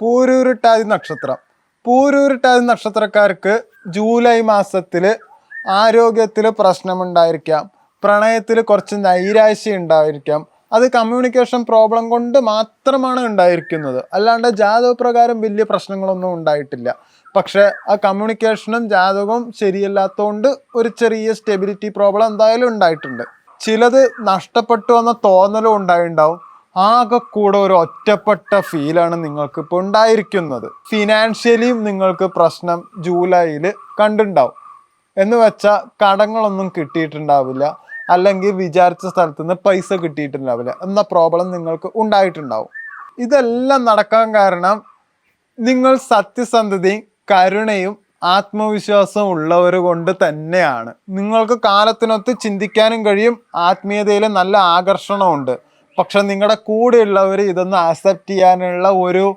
പൂരൂരുട്ടാതി നക്ഷത്രം. പൂരൂരുട്ടാതി നക്ഷത്രക്കാർക്ക് ജൂലൈ മാസത്തിൽ ആരോഗ്യത്തിൽ പ്രശ്നമുണ്ടായിരിക്കാം. പ്രണയത്തിൽ കുറച്ച് നൈരാശ്യം ഉണ്ടായിരിക്കാം. അത് കമ്മ്യൂണിക്കേഷൻ പ്രോബ്ലം കൊണ്ട് മാത്രമാണ് ഉണ്ടായിരിക്കുന്നത്. അല്ലാണ്ട് ജാതക പ്രകാരം വലിയ പ്രശ്നങ്ങളൊന്നും ഉണ്ടായിട്ടില്ല. പക്ഷെ ആ കമ്മ്യൂണിക്കേഷനും ജാതകവും ശരിയല്ലാത്തതുകൊണ്ട് ഒരു ചെറിയ സ്റ്റെബിലിറ്റി പ്രോബ്ലം എന്തായാലും ഉണ്ടായിട്ടുണ്ട്. ചിലത് നഷ്ടപ്പെട്ടു എന്ന തോന്നലും ഉണ്ടായിട്ടുണ്ടാവും. ആകെ കൂടെ ഒരു ഒറ്റപ്പെട്ട ഫീലാണ് നിങ്ങൾക്ക് ഇപ്പോൾ ഉണ്ടായിരിക്കുന്നത് ഫിനാൻഷ്യലിയും നിങ്ങൾക്ക് പ്രശ്നം ജൂലൈയിൽ കണ്ടുണ്ടാവും. എന്ന് വെച്ചാൽ കടങ്ങളൊന്നും കിട്ടിയിട്ടുണ്ടാവില്ല. അല്ലെങ്കിൽ വിചാരിച്ച സ്ഥലത്ത് നിന്ന് പൈസ കിട്ടിയിട്ടുണ്ടാവില്ല. എന്ന പ്രോബ്ലം നിങ്ങൾക്ക് ഉണ്ടായിട്ടുണ്ടാവും. ഇതെല്ലാം നടക്കാൻ കാരണം നിങ്ങൾ സത്യസന്ധതയും കരുണയും ആത്മവിശ്വാസം ഉള്ളവർ കൊണ്ട് തന്നെയാണ്. നിങ്ങൾക്ക് കാലത്തിനൊത്ത് ചിന്തിക്കാനും കഴിയും. ആത്മീയതയിൽ നല്ല ആകർഷണമുണ്ട്. പക്ഷെ നിങ്ങളുടെ കൂടെയുള്ളവർ ഇതൊന്ന് ആക്സെപ്റ്റ് ചെയ്യാനുള്ള ഒരു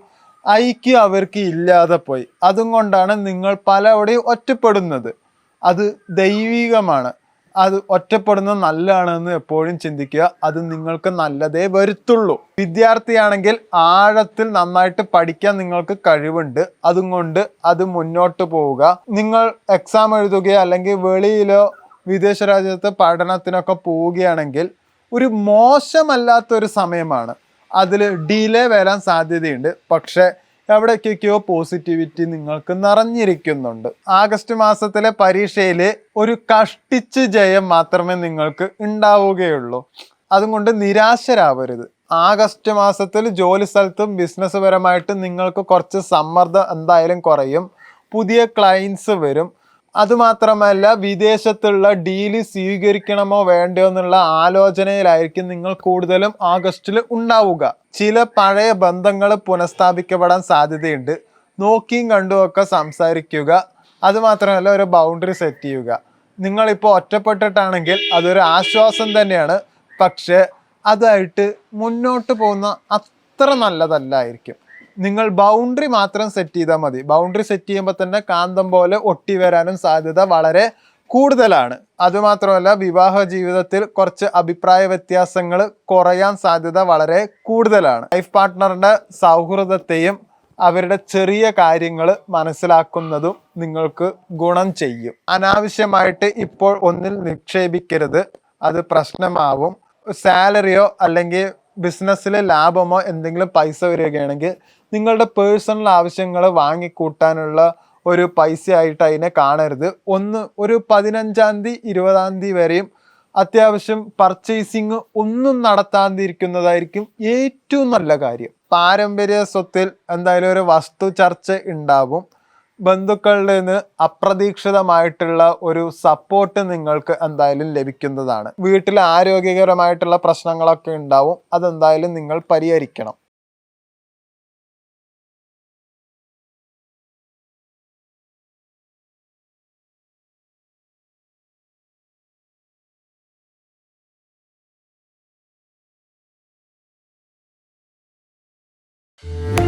ഐക്യം അവർക്ക് ഇല്ലാതെ പോയി. അതും കൊണ്ടാണ് നിങ്ങൾ പലവിടെയും ഒറ്റപ്പെടുന്നത്. അത് ദൈവികമാണ്. അത് ഒറ്റപ്പെടുന്നത് നല്ലതാണെന്ന് എപ്പോഴും ചിന്തിക്കുക. അത് നിങ്ങൾക്ക് നല്ലതേ വരുത്തുള്ളൂ. വിദ്യാർത്ഥിയാണെങ്കിൽ ആഴത്തിൽ നന്നായിട്ട് പഠിക്കാൻ നിങ്ങൾക്ക് കഴിവുണ്ട്. അതും കൊണ്ട് അത് മുന്നോട്ട് പോവുക. നിങ്ങൾ എക്സാം എഴുതുകയോ അല്ലെങ്കിൽ വെളിയിലോ വിദേശ രാജ്യത്ത് പഠനത്തിനൊക്കെ പോവുകയാണെങ്കിൽ ഒരു മോശമല്ലാത്ത ഒരു സമയമാണ്. അതിൽ ഡിലേ വരാൻ സാധ്യതയുണ്ട്. പക്ഷേ എവിടേക്കൊക്കെയോ പോസിറ്റിവിറ്റി നിങ്ങൾക്ക് നിറഞ്ഞിരിക്കുന്നുണ്ട്. ആഗസ്റ്റ് മാസത്തിലെ പരീക്ഷയിൽ ഒരു കഷ്ടിച്ച് ജയം മാത്രമേ നിങ്ങൾക്ക് ഉണ്ടാവുകയുള്ളൂ. അതുകൊണ്ട് നിരാശരാവരുത്. ആഗസ്റ്റ് മാസത്തിൽ ജോലി സ്ഥലത്തും ബിസിനസ് പരമായിട്ട് നിങ്ങൾക്ക് കുറച്ച് സമ്മർദ്ദം എന്തായാലും കുറയും. പുതിയ ക്ലയൻസ് വരും. അതുമാത്രമല്ല വിദേശത്തുള്ള ഡീൽ സ്വീകരിക്കണമോ വേണ്ടയോ എന്നുള്ള ആലോചനയിലായിരിക്കും നിങ്ങൾ കൂടുതലും ആഗസ്റ്റിൽ ഉണ്ടാവുക. ചില പഴയ ബന്ധങ്ങൾ പുനഃസ്ഥാപിക്കപ്പെടാൻ സാധ്യതയുണ്ട്. നോക്കിയും കണ്ടുമൊക്കെ സംസാരിക്കുക. അതുമാത്രമല്ല ഒരു ബൗണ്ടറി സെറ്റ് ചെയ്യുക. നിങ്ങളിപ്പോൾ ഒറ്റപ്പെട്ടിട്ടാണെങ്കിൽ അതൊരു ആശ്വാസം തന്നെയാണ്. പക്ഷേ അതായിട്ട് മുന്നോട്ട് പോകുന്ന അത്ര നല്ലതല്ലായിരിക്കും. നിങ്ങൾ ബൗണ്ടറി മാത്രം സെറ്റ് ചെയ്താൽ മതി. ബൗണ്ടറി സെറ്റ് ചെയ്യുമ്പോൾ തന്നെ കാന്തം പോലെ ഒട്ടി വരാനും സാധ്യത വളരെ കൂടുതലാണ്. അതുമാത്രമല്ല വിവാഹ ജീവിതത്തിൽ കുറച്ച് അഭിപ്രായ വ്യത്യാസങ്ങൾ കുറയാൻ സാധ്യത വളരെ കൂടുതലാണ്. ലൈഫ് പാർട്ട്ണറിന്റെ സൗഹൃദത്തെയും അവരുടെ ചെറിയ കാര്യങ്ങൾ മനസ്സിലാക്കുന്നതും നിങ്ങൾക്ക് ഗുണം ചെയ്യും. അനാവശ്യമായിട്ട് ഇപ്പോൾ ഒന്നിൽ നിക്ഷേപിക്കരുത്. അത് പ്രശ്നമാവും. സാലറിയോ അല്ലെങ്കിൽ ബിസിനസ്സിലെ ലാഭമോ എന്തെങ്കിലും പൈസ വരികയാണെങ്കിൽ നിങ്ങളുടെ പേഴ്സണൽ ആവശ്യങ്ങൾ വാങ്ങിക്കൂട്ടാനുള്ള ഒരു പൈസ ആയിട്ട് അതിനെ കാണരുത്. ഒന്ന് ഒരു പതിനഞ്ചാം തീയതി ഇരുപതാം തീയതി വരെയും അത്യാവശ്യം പർച്ചേസിങ് ഒന്നും നടത്താതിരിക്കുന്നതായിരിക്കും ഏറ്റവും നല്ല കാര്യം. പാരമ്പര്യ സ്വത്തിൽ എന്തായാലും ഒരു വസ്തു ചർച്ച ഉണ്ടാവും. ബന്ധുക്കളുടെ നിന്ന് അപ്രതീക്ഷിതമായിട്ടുള്ള ഒരു സപ്പോർട്ട് നിങ്ങൾക്ക് എന്തായാലും ലഭിക്കുന്നതാണ്. വീട്ടിൽ ആരോഗ്യകരമായിട്ടുള്ള പ്രശ്നങ്ങളൊക്കെ ഉണ്ടാവും. അതെന്തായാലും നിങ്ങൾ പരിഹരിക്കണം. Thank.